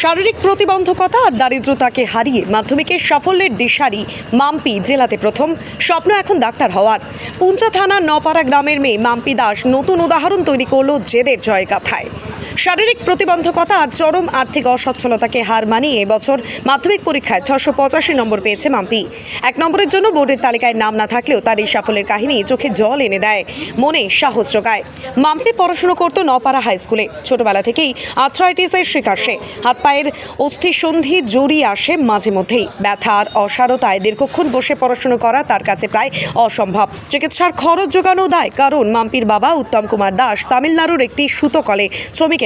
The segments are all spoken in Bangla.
শারীরিক প্রতিবন্ধকতা আর দারিদ্রতাকে হারিয়ে মাধ্যমিকের সাফল্যের দিশারি মাম্পি জেলাতে প্রথম, স্বপ্ন এখন ডাক্তার হওয়ার। পুঞ্চা থানার নপাড়া গ্রামের মেয়ে মাম্পি দাস নতুন উদাহরণ তৈরি করল জেদের জয়গাথায়। শারীরিক প্রতিবন্ধকতা আর চরম আর্থিক অসচ্ছলতাকে হার মানিয়ে এবছর মাধ্যমিক পরীক্ষায় ছশো পঁচাশি নম্বর পেয়েছে মাম্পি। এক নম্বরের জন্য বোর্ডের তালিকায় নাম না থাকলেও তার এই সাফল্যের কাহিনী চোখে জল এনে দেয়, মনে সাহস যোগায় মাম্পি পড়াশুনো করতো নপাড়া হাই স্কুলে। ছোটবেলা থেকেই আর্থ্রাইটিসের শিকার সে। হাত পায়ের অস্থিসন্ধি জড়িয়ে আসে মাঝে মধ্যেই। ব্যথা আর অসারতায় দীর্ঘক্ষণ বসে পড়াশুনো করা তার কাছে প্রায় অসম্ভব। চিকিৎসার খরচ যোগানো দায়, কারণ মাম্পির বাবা উত্তম কুমার দাস তামিলনাড়ুর একটি সুতো কলে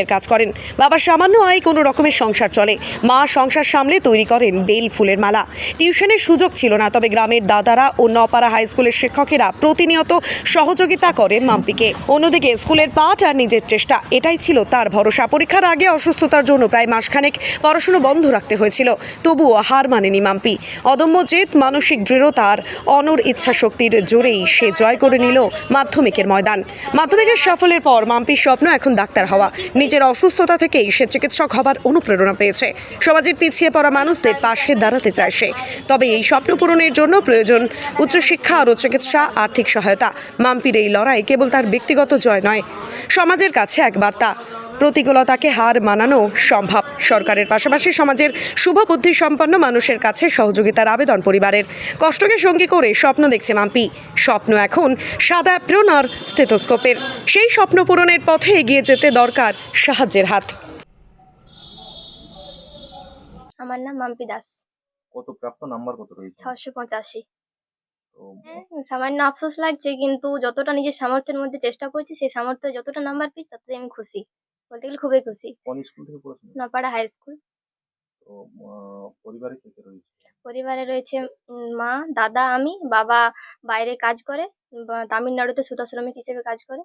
শ্রমিকের কাজ করেন। বাবার সামান্য আয় কোনো রকমের সংসার চলে। মা সংসার সামলে তৈরি করেন বেল ফুলের মালা। টিউশনের সুযোগ ছিল না, তবে গ্রামের দাদারা ও নপাড়া হাই স্কুলের শিক্ষকেরা প্রতিনিয়ত সহযোগিতা করেন মাম্পিকে। অন্যদিকে স্কুলের পাঠ আর নিজের চেষ্টা, এটাই ছিল তার ভরসা। পরীক্ষার আগে অসুস্থতার জন্য প্রায় মাসখানেক পড়াশুনো বন্ধ রাখতে হয়েছিল, তবুও হার মানেনি মাম্পি। অদম্য জেদ, মানসিক দৃঢ়তার অনর ইচ্ছা শক্তির জোরেই সে জয় করে নিল মাধ্যমিকের ময়দান। মাধ্যমিকের সাফল্যের পর মাম্পির স্বপ্ন এখন ডাক্তার হওয়া। নিজের অসুস্থতা থেকেই সে চিকিৎসক হবার অনুপ্রেরণা পেয়েছে। সমাজের পিছিয়ে পড়া মানুষদের পাশে দাঁড়াতে চায় সে। তবে এই স্বপ্ন পূরণের জন্য প্রয়োজন উচ্চশিক্ষা আরও চিকিৎসা আর্থিক সহায়তা। মাম্পির এই লড়াই কেবল তার ব্যক্তিগত জয় নয়, সমাজের কাছে এক বার্তা। প্রতিকূলতাকে হার মানানো সম্ভব। সরকারের পাশাপাশি সমাজের শুভ বুদ্ধি সম্পন্ন মানুষের কাছে সহযোগিতার আবেদন পরিবারের। কষ্টকে সঙ্গী করে স্বপ্ন দেখছে মাম্পি। স্বপ্ন এখন সাদা অ্যাপ্রন আর স্টেথোস্কোপের। সেই স্বপ্ন পূরণের পথে এগিয়ে যেতে দরকার সাহায্যের হাত। আমার নাম মাম্পি দাস। কত প্রাপ্ত নাম্বার কত রয়েছে? ছশো পঁচাশি। তো হ্যাঁ, সামান্য আফসোস লাগছে কিন্তু যতটা নিজের সামর্থ্যের মধ্যে চেষ্টা করছি সেই সামর্থ্যে যতটা নাম্বার পেয়েছি তাতে আমি খুশি। বলতে গেলে খুবই খুশি। কোন স্কুল থেকে পড়াশোনা নপাড়া হাই স্কুল তো পরিবারে কে কে রয়েছে? পরিবারে রয়েছে মা দাদা আমি বাবা বাইরে কাজ করে তামিলনাড়ুতে সুতা শ্রমিক হিসেবে কাজ করে।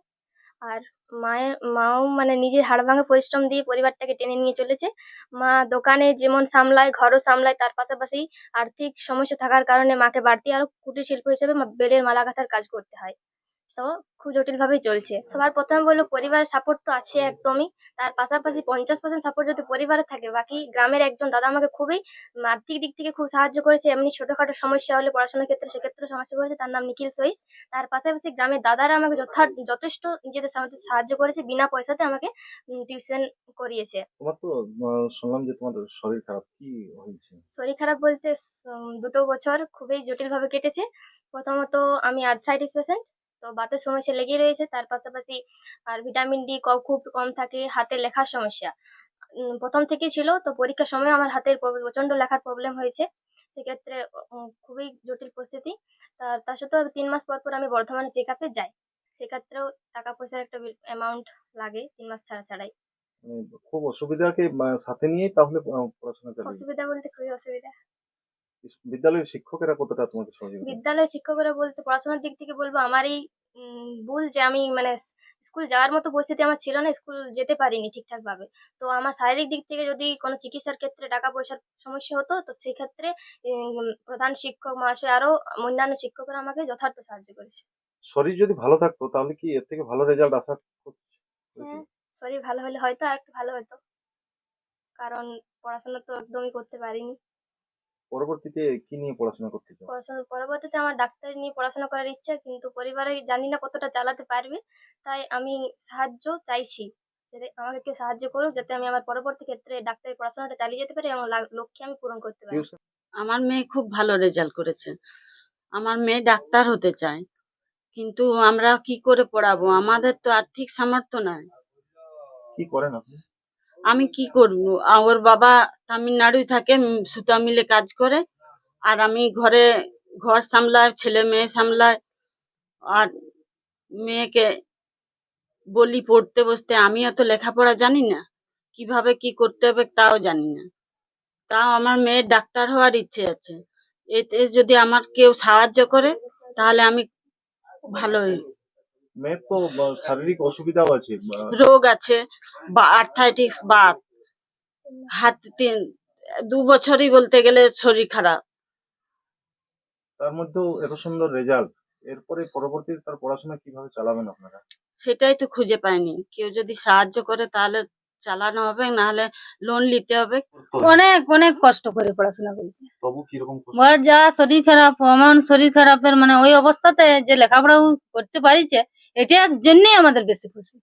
আর মায়ের মাও মানে নিজের হাড় ভাঙা পরিশ্রম দিয়ে পরিবারটাকে টেনে নিয়ে চলেছে। মা দোকানে যেমন সামলায় ঘরও সামলায় তার পাশাপাশি আর্থিক সমস্যা থাকার কারণে মাকে বাড়তি আরও কুটির শিল্প হিসেবে বেলের মালা গাঁথার কাজ করতে হয়। তো খুব জটিল ভাবেই চলছে সবার প্রথমে বলব পরিবারের সাপোর্ট তো আছে একদমই। তার পাশাপাশি পঞ্চাশ পার্সেন্ট সাপোর্ট যদি পরিবারে থাকে বাকি গ্রামের একজন দাদা আমাকে খুবই আর্থিক দিক থেকে খুব সাহায্য করেছে। এমনি ছোটখাটো সমস্যা হলে পড়াশোনার ক্ষেত্রে সেক্ষেত্রে সমস্যা করেছে তার নাম নিখিল সইস। তার পাশাপাশি গ্রামের দাদারা আমাকে যথা যথেষ্ট নিজেদের সাহায্য করেছে বিনা পয়সাতে আমাকে টিউশন করিয়েছে। তোমার তো শুনলাম যে তোমার শরীর খারাপ। কি হয়েছে? শরীর খারাপ বলতে দুটো বছর খুবই জটিল ভাবে কেটেছে। প্রথমত আমি আর্থ্রাইটিস পেশেন্ট তো বাতের সমস্যা লেগেই রয়েছে। তার পাশাপাশি আর ভিটামিন ডি খুব কম থাকে হাতে লেখার সমস্যা। প্রথম থেকেই ছিল তো পরীক্ষার সময় আমার হাতের প্রচণ্ড লেখার প্রবলেম হয়েছে। সেক্ষেত্রে খুবই জটিল পরিস্থিতি। তার তার সত্ত্বেও তিন মাস পর পর আমি বর্ধমানে চেক আপে যাই। সেক্ষেত্রেও টাকা পয়সার একটা অ্যামাউন্ট লাগে তিন মাস ছাড়া ছাড়াই। মানে খুব অসুবিধাকে সাথে নিয়েই তাহলে পড়াশোনা অসুবিধা বলতে খুবই অসুবিধা। বিদ্যালয়ের শিক্ষকেরা কতটা তোমাকে সহযোগিতা বিদ্যালয়ের শিক্ষকরা বলতে পড়াশোনার দিক থেকে বলব আমারই উম, ভুল যে আমি মানে স্কুল যাওয়ার মতো পরিস্থিতি আমার ছিল না স্কুল যেতে পারিনি ঠিকঠাক ভাবে তো আমার শারীরিক দিক থেকে যদি কোনো চিকিৎসার ক্ষেত্রে টাকা পয়সার সমস্যা হতো তো সেক্ষেত্রে প্রধান শিক্ষক মহাশয় আরও অন্যান্য শিক্ষকরা আমাকে যথার্থ সাহায্য করেছে। শরীর যদি ভালো থাকতো তাহলে কি এর থেকে ভালো রেজাল্ট আশা হ্যাঁ শরীর ভালো হলে হয়তো আর একটু ভালো হতো। কারণ পড়াশোনা তো একদমই করতে পারিনি। পরবর্তীতে কি নিয়ে পড়াশোনা করতে চাও? পড়াশোনার পরবর্তীতে আমার ডাক্তারি নিয়ে পড়াশোনা করার ইচ্ছা কিন্তু পরিবারে জানি না কতটা চালাতে পারবে তাই আমি সাহায্য চাইছি। যাতে আমাকে কেউ সাহায্য করুক যাতে আমি আমার পরবর্তী ক্ষেত্রে ডাক্তারি পড়াশোনাটা চালিয়ে যেতে পারি এবং লা- লক্ষ্যে আমি পূরণ করতে পারি। আমার মেয়ে খুব ভালো রেজাল্ট করেছে। আমার মেয়ে ডাক্তার হতে চায় কিন্তু আমরা কি করে পড়াবো? আমাদের তো আর্থিক সামর্থ্য নাই। কি করেন আপনি? আমি কি করব? ওর বাবা তামিলনাড়ুই থাকে সুতা মিলে কাজ করে। আর আমি ঘরে ঘর সামলাই ছেলে মেয়ে সামলাই আর মেয়েকে বলি পড়তে বসতে আমিও তো লেখাপড়া জানি না। কীভাবে কি করতে হবে তাও জানি না। তাও আমার মেয়ের ডাক্তার হওয়ার ইচ্ছে আছে। এতে যদি আমার কেউ সাহায্য করে, তাহলে আমি ভালো হই। মেয়ের তো শারীরিক অসুবিধাও আছে রোগ আছে বা আর্থাইটিস বা হাত তিন দু বছরই বলতে গেলে শরীর খারাপ। তার মধ্যেও এত সুন্দর রেজাল্ট এরপরে পরবর্তীতে তার পড়াশোনা কীভাবে চালাবেন আপনারা? সেটাই তো খুঁজে পাইনি। কেউ যদি সাহায্য করে তাহলে চালানো হবে নাহলে লোন নিতে হবে। অনেক অনেক কষ্ট করে পড়াশোনা করেছে। তবু কীরকম যা শরীর খারাপ এমন শরীর খারাপের মানে ওই অবস্থাতে যে লেখাপড়া ও করতে পারিছে এটার জন্যই আমাদের বেশি খুশি।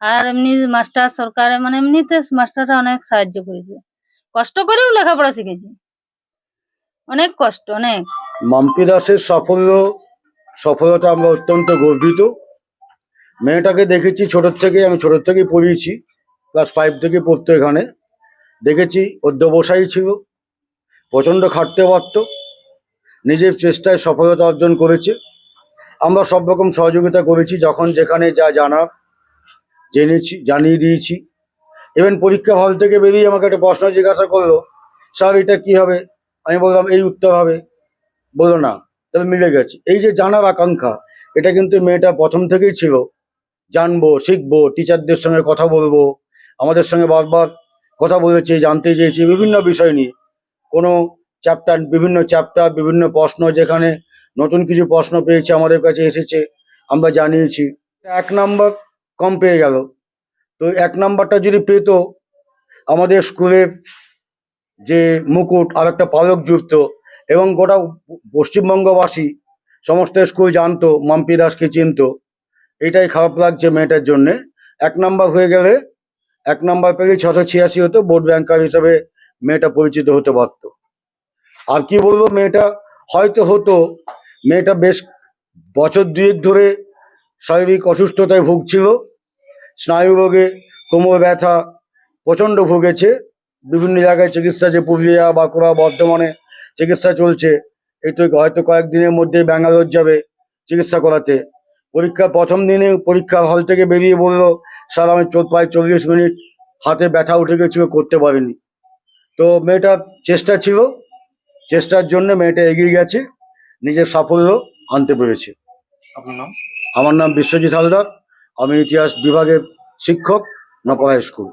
আর এমনি মাস্টার সরকারে মানে এমনিতে মাস্টাররা অনেক সাহায্য করেছে। কষ্ট করেও লেখাপড়া শিখেছি। অনেক কষ্ট, অনেক। মাম্পি দাসের সাফল্য সফলতা আমরা অত্যন্ত গর্বিত। মেয়েটাকে দেখেছি ছোটোর থেকে, আমি ছোটোর থেকেই পড়িয়েছি, ক্লাস ফাইভ থেকে পড়তো এখানে। দেখেছি, অধ্যবসায়ী ছিল, প্রচণ্ড খাটতে পারত। নিজের চেষ্টায় সফলতা অর্জন করেছে। আমরা সব রকম সহযোগিতা করেছি, যখন যেখানে যা জানার জেনেছি, জানিয়ে দিয়েছি। ইভেন পরীক্ষা হল থেকে বেরিয়ে আমাকে একটা প্রশ্ন জিজ্ঞাসা করল, স্যার, এটা কী হবে? আমি বললাম, এই উত্তর হবে। বলল, না। তবে মিলে গেছে। এই যে জানার আকাঙ্ক্ষা, এটা কিন্তু মেয়েটা প্রথম থেকেই ছিল। জানব, শিখব টিচারদের সঙ্গে কথা বলব, আমাদের সঙ্গে বারবার কথা বলেছে, জানতে চেয়েছি, বিভিন্ন বিষয় নিয়ে। কোনো চ্যাপ্টার বিভিন্ন চ্যাপ্টার বিভিন্ন প্রশ্ন যেখানে নতুন কিছু প্রশ্ন পেয়েছে, আমাদের কাছে এসেছে, আমরা জানিয়েছি। এক নাম্বার কম পেয়ে গেল। তো এক নাম্বারটা যদি পেত, আমাদের স্কুলের যে মুকুট আর একটা পালক যুক্ত এবং গোটা পশ্চিমবঙ্গবাসী সমস্ত স্কুল জানতো, মাম্পি দাসকে চিনতো, এটাই খারাপ লাগছে মেয়েটার জন্যে। এক নাম্বার হয়ে গেলে, এক নাম্বার পেলে ছশো ছিয়াশি হতো, বোর্ড ব্যাংকার হিসাবে মেয়েটা পরিচিত হতে পারতো। আর কি বলব, মেয়েটা হয়তো হতো মেয়েটা বেশ বছর দুয়েক ধরে শারীরিক অসুস্থতায় ভুগছিল, স্নায়ু রোগে, কোমর ব্যথা, প্রচণ্ড ভুগেছে, বিভিন্ন জায়গায় চিকিৎসা যে পুরুলিয়া, বাঁকুড়া, বর্ধমানে চিকিৎসা চলছে, এই তো হয়তো কয়েকদিনের মধ্যে ব্যাঙ্গালোর যাবে চিকিৎসা করাতে। পরীক্ষা প্রথম দিনে পরীক্ষা হল থেকে বেরিয়ে বলল, স্যার, আমি প্রায় চল্লিশ মিনিট হাতে ব্যথা উঠে গেছিল, করতে পারিনি। তো মেয়েটার চেষ্টা ছিল, চেষ্টার জন্য মেয়েটা এগিয়ে গেছে। নিজের সাফল্য আনতে পেরেছে। আমার নাম বিশ্বজিৎ হালদার। আমি ইতিহাস বিভাগের শিক্ষক নপাড়া স্কুল।